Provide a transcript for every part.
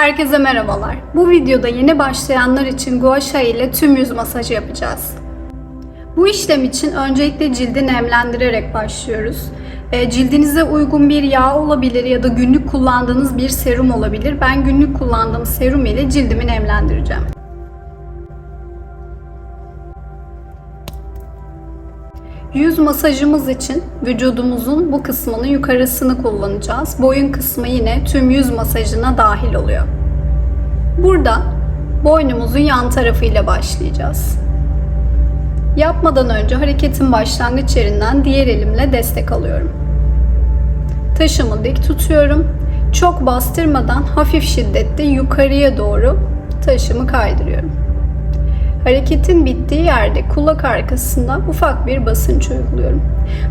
Herkese merhabalar. Bu videoda yeni başlayanlar için gua sha ile tüm yüz masajı yapacağız. Bu işlem için öncelikle cildi nemlendirerek başlıyoruz. E, Cildinize uygun bir yağ olabilir ya da günlük kullandığınız bir serum olabilir. Ben günlük kullandığım serum ile cildimi nemlendireceğim. Yüz masajımız için vücudumuzun bu kısmını yukarısını kullanacağız. Boyun kısmı yine tüm yüz masajına dahil oluyor. Burada boynumuzun yan tarafıyla başlayacağız. Yapmadan önce hareketin başlangıç yerinden diğer elimle destek alıyorum. Taşımı dik tutuyorum. Çok bastırmadan hafif şiddette yukarıya doğru taşımı kaydırıyorum. Hareketin bittiği yerde kulak arkasında ufak bir basınç uyguluyorum.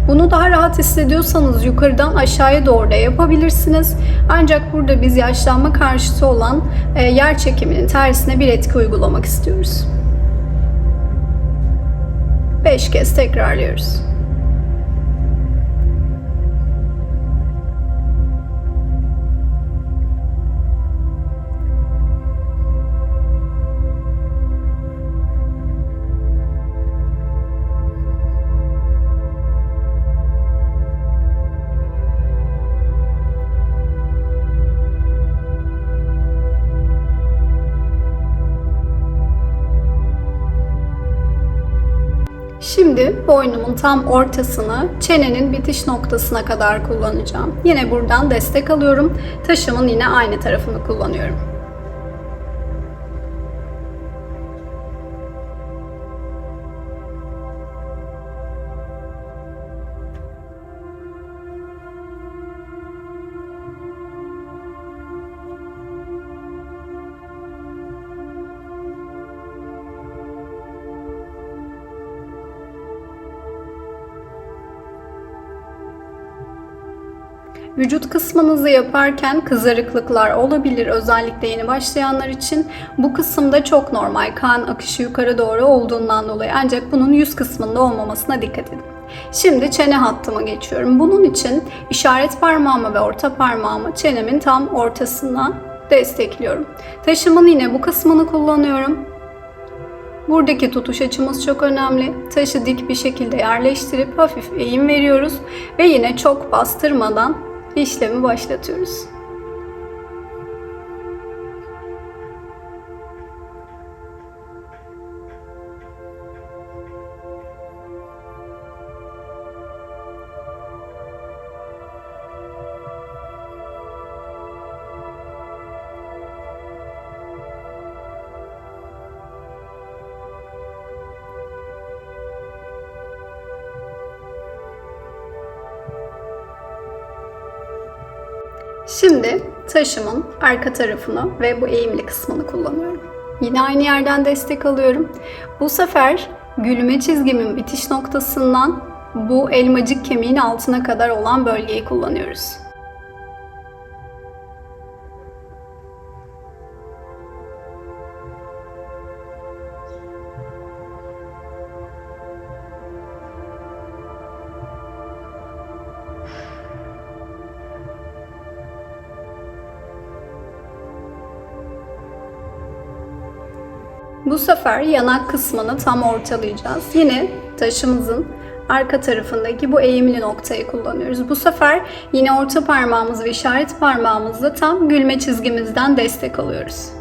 Bunu daha rahat hissediyorsanız yukarıdan aşağıya doğru da yapabilirsiniz. Ancak burada biz yaşlanma karşıtı olan e, yer çekiminin tersine bir etki uygulamak istiyoruz. 5 kez tekrarlıyoruz. Boynumun tam ortasını çenenin bitiş noktasına kadar kullanacağım. Yine buradan destek alıyorum. Taşımın yine aynı tarafını kullanıyorum. Vücut kısmınızı yaparken kızarıklıklar olabilir özellikle yeni başlayanlar için. Bu kısımda çok normal kan akışı yukarı doğru olduğundan dolayı ancak bunun yüz kısmında olmamasına dikkat edin. Şimdi çene hattıma geçiyorum. Bunun için işaret parmağımı ve orta parmağımı çenemin tam ortasına destekliyorum. Taşımın yine bu kısmını kullanıyorum. Buradaki tutuş açımız çok önemli. Taşı dik bir şekilde yerleştirip hafif eğim veriyoruz ve yine çok bastırmadan işlemi başlatıyoruz. Şimdi taşımın arka tarafını ve bu eğimli kısmını kullanıyorum. Yine aynı yerden destek alıyorum. Bu sefer gülme çizgimin bitiş noktasından bu elmacık kemiğin altına kadar olan bölgeyi kullanıyoruz. Bu sefer yanak kısmını tam ortalayacağız. Yine taşımızın arka tarafındaki bu eğimli noktayı kullanıyoruz. Bu sefer yine orta parmağımız ve işaret parmağımızla tam gülme çizgimizden destek alıyoruz.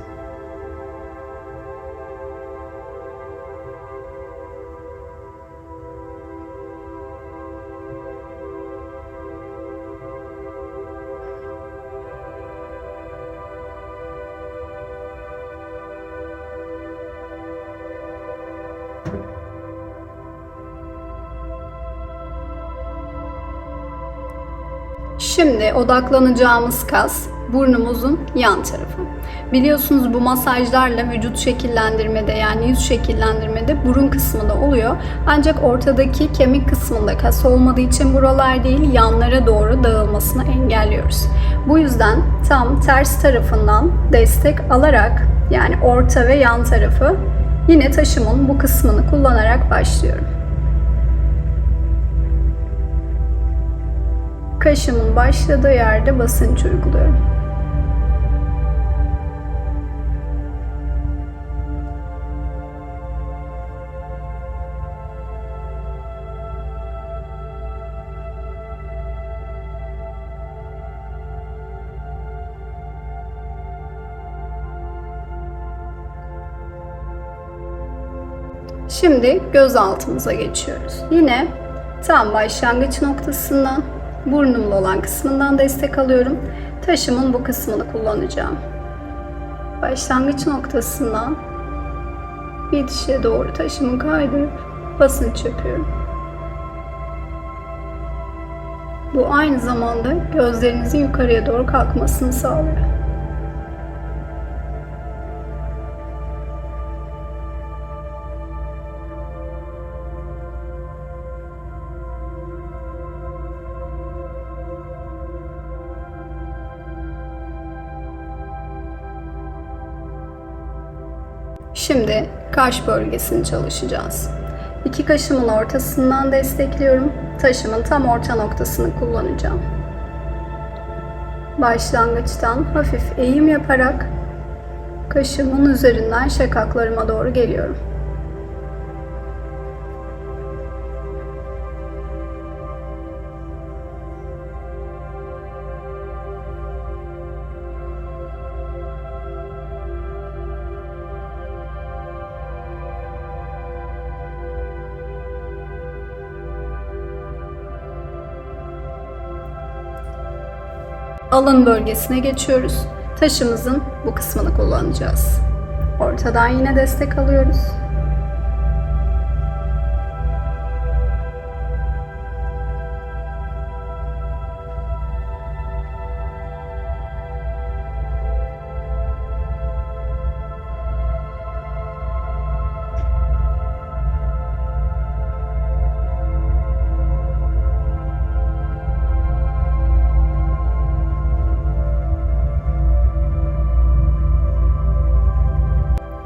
Şimdi odaklanacağımız kas burnumuzun yan tarafı. Biliyorsunuz bu masajlarla vücut şekillendirmede yani yüz şekillendirmede burun kısmında oluyor. Ancak ortadaki kemik kısmında kas olmadığı için buralar değil yanlara doğru dağılmasını engelliyoruz. Bu yüzden tam ters tarafından destek alarak yani orta ve yan tarafı yine taşımın bu kısmını kullanarak başlıyorum. kaşımın başladığı yerde basınç uyguluyorum. Şimdi göz altımıza geçiyoruz. Yine tam başlangıç noktasından burnumla olan kısmından destek alıyorum. Taşımın bu kısmını kullanacağım. Başlangıç noktasından bitişe doğru taşımı kaydırıp basınç yapıyorum. Bu aynı zamanda gözlerinizin yukarıya doğru kalkmasını sağlıyor. Şimdi kaş bölgesini çalışacağız. İki kaşımın ortasından destekliyorum. Taşımın tam orta noktasını kullanacağım. Başlangıçtan hafif eğim yaparak kaşımın üzerinden şakaklarıma doğru geliyorum. Alın bölgesine geçiyoruz. Taşımızın bu kısmını kullanacağız. Ortadan yine destek alıyoruz.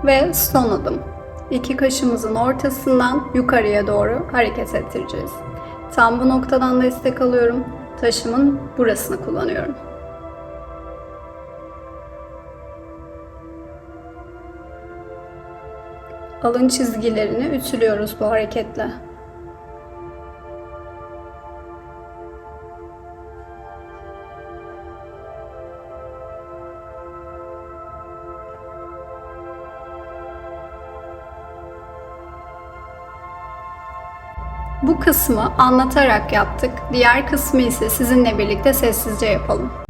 Ve son adım. İki kaşımızın ortasından yukarıya doğru hareket ettireceğiz. Tam bu noktadan destek alıyorum. Taşımın burasını kullanıyorum. Alın çizgilerini ütülüyoruz bu hareketle. Bu kısmı anlatarak yaptık. Diğer kısmı ise sizinle birlikte sessizce yapalım.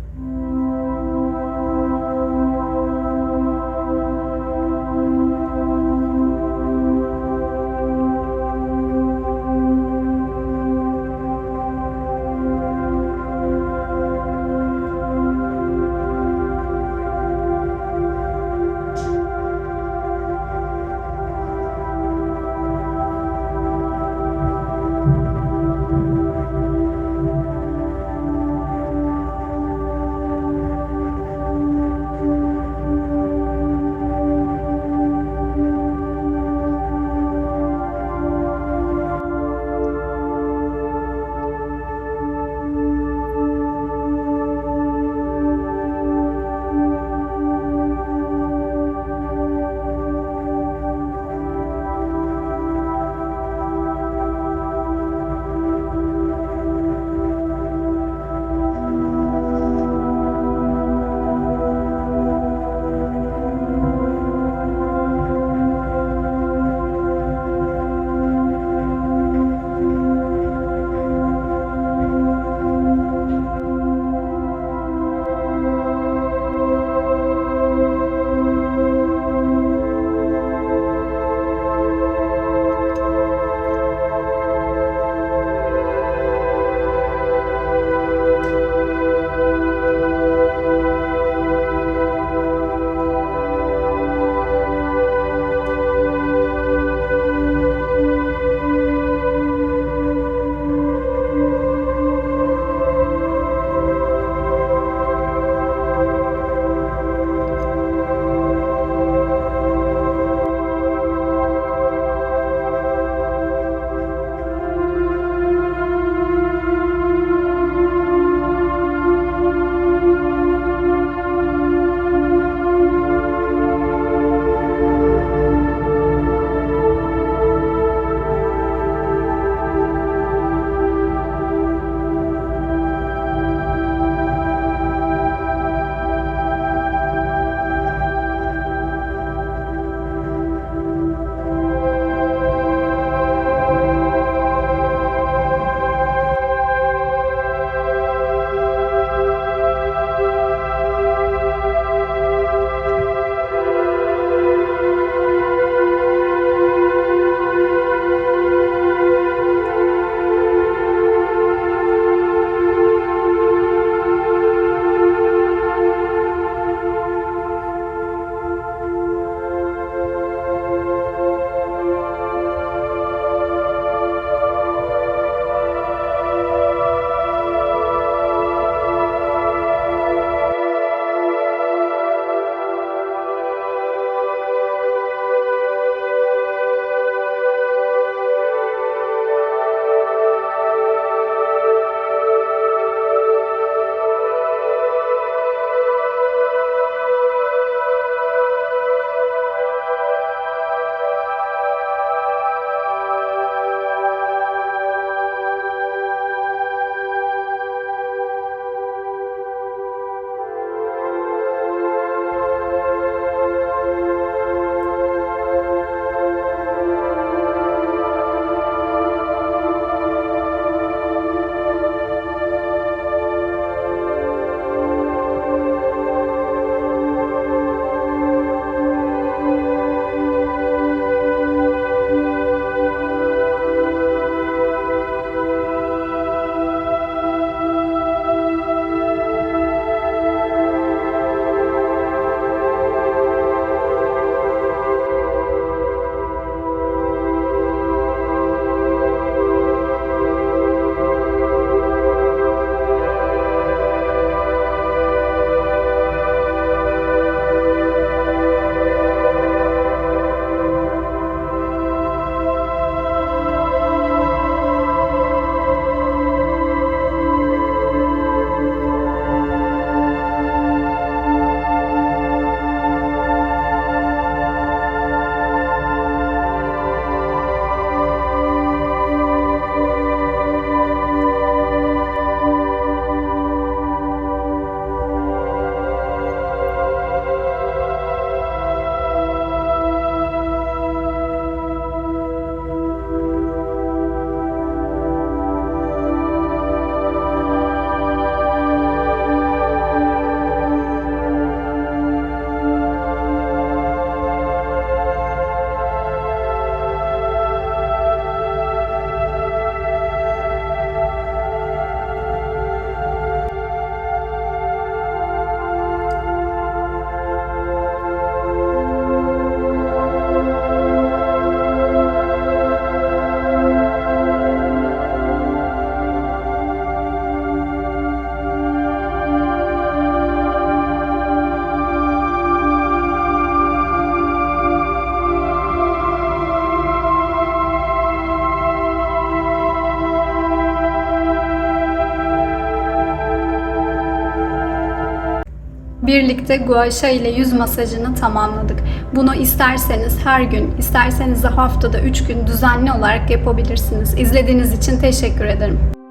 Birlikte guaşa ile yüz masajını tamamladık. Bunu isterseniz her gün, isterseniz de haftada 3 gün düzenli olarak yapabilirsiniz. İzlediğiniz için teşekkür ederim.